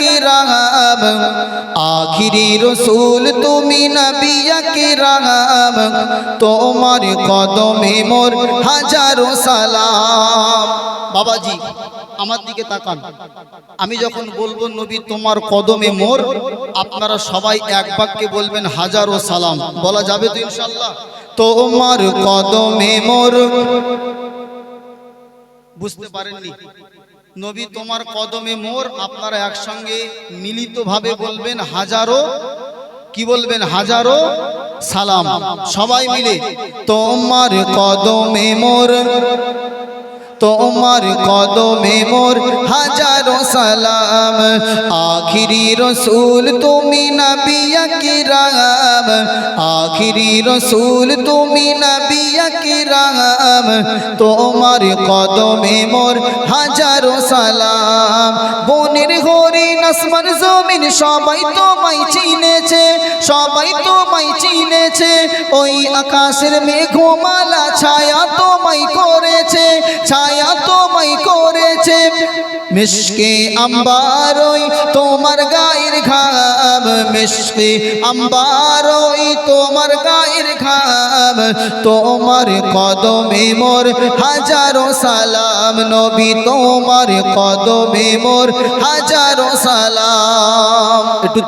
কিরাম আখিরি রসুল তুমি নবিয়া কিরাম তোমার কদমে মোর হাজারো সালাম। বাবাজি, আমার দিকে তাকান। আমি যখন বলব নবী তোমার কদমে মোর, আপনারা সবাই এক বাক্যে বলবেন হাজারো সালাম। বলা যাবে তো ইনশাল্লাহ তোমার কদমে মোর বুঝতে পারেননি? নবী তোমার কদমে মোর, আপনারা একসঙ্গে মিলিতভাবে বলবেন হাজারো, কি বলবেন হাজারো? সালাম। সবাই মিলে, তোমার কদমে মোর তোমার কদমে মোর হাজারো সালাম। আখিরি রসুল তুমি নবিয়া কিরাম আখিরি রসুল তুমি নবিয়া কিরাম তোমার কদমে মোর হাজারো সালাম। বনের হরিণ, আসমান, জমিন, সবাই তোমায় চিনেছে, সবাই তোমায় চিনেছে। ওই আকাশের মেঘমালা ছায়া তোমায় ছায়া তোমায় করেছে। মিশকে আম্বারই তোমার গায়ের ঘাম। মিশকে আম্বারই তোমার গায়ের ঘাম। তোমার কদমে মোর হাজারো সালাম। নবী তোমার কদমে মোর হাজারো সালাম। একটু